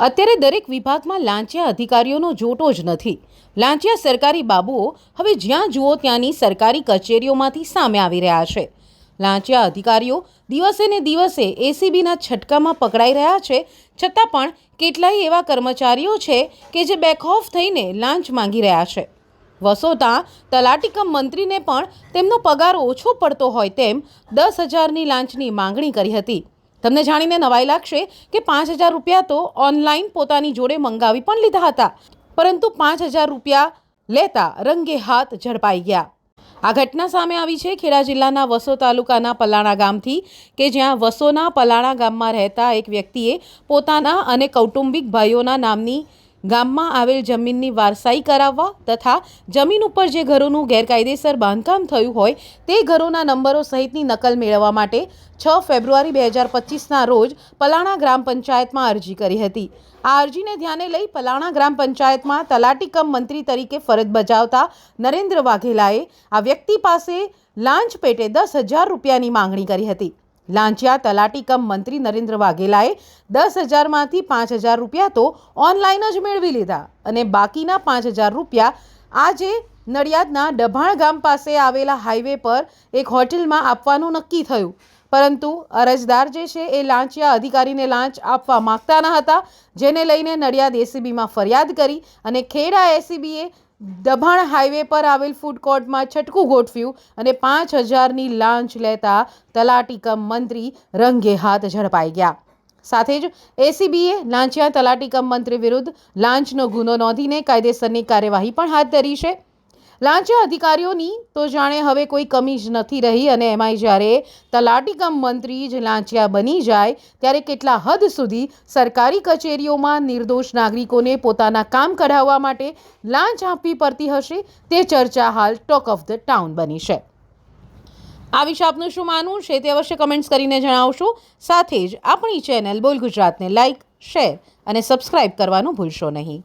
અત્યારે દરેક વિભાગમાં લાંચિયા અધિકારીઓનો જોટો જ નથી. લાંચિયા સરકારી બાબુઓ હવે જ્યાં જુઓ ત્યાંની સરકારી કચેરીઓમાંથી સામે આવી રહ્યા છે. લાંચિયા અધિકારીઓ દિવસે ને દિવસે એસીબીના છટકામાં પકડાઈ રહ્યા છે, છતાં પણ કેટલાય એવા કર્મચારીઓ છે કે જે બેકઓફ થઈને લાંચ માંગી રહ્યા છે. વસોતા તલાટીકમ મંત્રીને પણ તેમનો પગાર ઓછો પડતો હોય તેમ દસ હજારની લાંચની માંગણી કરી હતી. તમને જાણીને નવાઈ લાગશે કે પાંચ હજાર રૂપિયા તો ઓનલાઈન પોતાની જોડે મંગાવી પણ લીધા હતા. પરંતુ પાંચ હજાર રૂપિયા લેતા રંગે હાથ ઝડપાઈ ગયા. આ ઘટના સામે આવી છે ખેડા જિલ્લાના વસો તાલુકાના પલાણા ગામથી, કે જ્યાં વસોના પલાણા ગામમાં રહેતા એક વ્યક્તિએ પોતાના અને કૌટુંબિક ભાઈઓના નામની ગામમાં આવેલ જમીનની વારસાઈ કરાવવા તથા જમીન ઉપર જે ઘરોનું ગેરકાયદેસર બાંધકામ થયું હોય તે ઘરોના નંબરો સહિતની નકલ મેળવવા માટે છ ફેબ્રુઆરી બે હજાર પચીસના રોજ પલાણા ગ્રામ પંચાયતમાં અરજી કરી હતી. આ અરજીને ધ્યાને લઈ પલાણા ગ્રામ પંચાયતમાં તલાટી કમ મંત્રી તરીકે ફરજ બજાવતા નરેન્દ્ર વાઘેલાએ આ વ્યક્તિ પાસે લાંચ પેટે દસ હજાર રૂપિયાની માંગણી કરી હતી. લાંચિયા તલાટી કમ મંત્રી નરેન્દ્ર વાઘેલાએ દસ હજારમાંથી પાંચ હજાર રૂપિયા તો ઓનલાઈન જ મેળવી લીધા અને બાકીના પાંચ હજાર રૂપિયા આજે નડિયાદના ડભાણ ગામ પાસે આવેલા હાઈવે પર એક હોટેલમાં આપવાનું નક્કી થયું. પરંતુ અરજદાર જે છે એ લાંચિયા અધિકારીને લાંચ આપવા માંગતા ન હતા, જેને લઈને નડિયાદ એસીબીમાં ફરિયાદ કરી અને ખેડા એસીબીએ દભાણ હાઈવે પર આવેલ ફૂડ કોર્ટમાં છટકું ગોઠવ્યું અને પાંચ હજારની લાંચ લેતા તલાટી કમ મંત્રી રંગે હાથ ઝડપાઈ ગયા. સાથે જ એસીબીએ લાંચિયા તલાટી કમ મંત્રી વિરુદ્ધ લાંચનો ગુનો નોંધીને કાયદેસરની કાર્યવાહી પણ હાથ ધરી છે. લાંચિયા અધિકારીઓની તો જાણે હવે કોઈ કમી જ નથી રહી અને એમાંય જ્યારે તલાટી કમ મંત્રી જ લાંચિયા બની જાય, ત્યારે કેટલા હદ સુધી સરકારી કચેરીઓમાં નિર્દોષ નાગરિકોને પોતાના કામ કઢાવવા માટે લાંચ આપવી પડતી હશે, તે ચર્ચા હાલ ટોક ઓફ ધ ટાઉન બની છે. આ વિશે આપનું શું માનવું? છે તે અવશ્ય કમેન્ટ્સ કરીને જણાવશો. સાથે જ આપણી ચેનલ બોલ ગુજરાતને લાઇક શેર અને સબસ્ક્રાઇબ કરવાનું ભૂલશો નહીં.